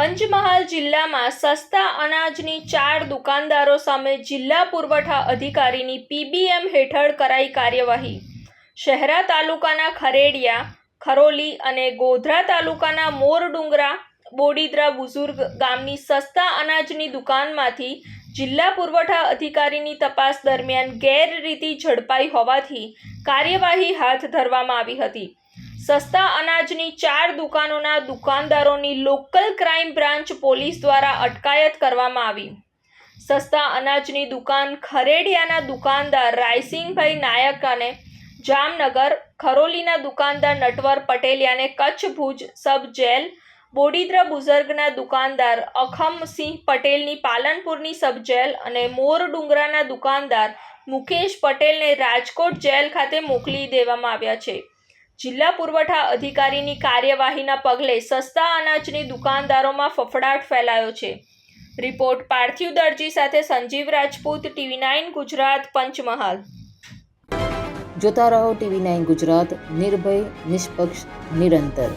પંચમહાલ જિલ્લામાં સસ્તા અનાજની ચાર દુકાનદારો સામે જિલ્લા પુરવઠા અધિકારીની પીબીએમ હેઠળ કરાઈ કાર્યવાહી. શહેરા તાલુકાના ખરેડિયા, ખરોલી અને ગોધરા તાલુકાના મોરડુંગરા બોડીદ્રા બુઝુર્ગ ગામની સસ્તા અનાજની દુકાનમાંથી જિલ્લા પુરવઠા અધિકારીની તપાસ દરમિયાન ગેરરીતિ ઝડપાઈ હોવાથી કાર્યવાહી હાથ ધરવામાં આવી હતી. સસ્તા અનાજની ચાર દુકાનોના દુકાનદારોની લોકલ ક્રાઇમ બ્રાન્ચ પોલીસ દ્વારા અટકાયત કરવામાં આવી. સસ્તા અનાજની દુકાન ખરેડિયાના દુકાનદાર રાયસિંગભાઈ નાયક અને જામનગર ખરોલીના દુકાનદાર નટવર પટેલિયાને કચ્છ ભુજ સબ જેલ બોડીદ્રા બુઝર્ગના દુકાનદાર અખમસિંહ પટેલની પાલનપુરની સબ જેલ અને મોર ડુંગરાના દુકાનદાર મુકેશ પટેલને રાજકોટ જેલ ખાતે મોકલી દેવામાં આવ્યા છે. જિલ્લા પુરવઠા અધિકારીની કાર્યવાહીના પગલે સસ્તા અનાજની દુકાનદારોમાં ફફડાટ ફેલાયો છે. રિપોર્ટ પાર્થિવ દરજી સાથે સંજીવ રાજપૂત, ટીવી નાઇન ગુજરાત, પંચમહાલ. જોતા રહો ટીવી નાઇન ગુજરાત, નિર્ભય, નિષ્પક્ષ, નિરંતર.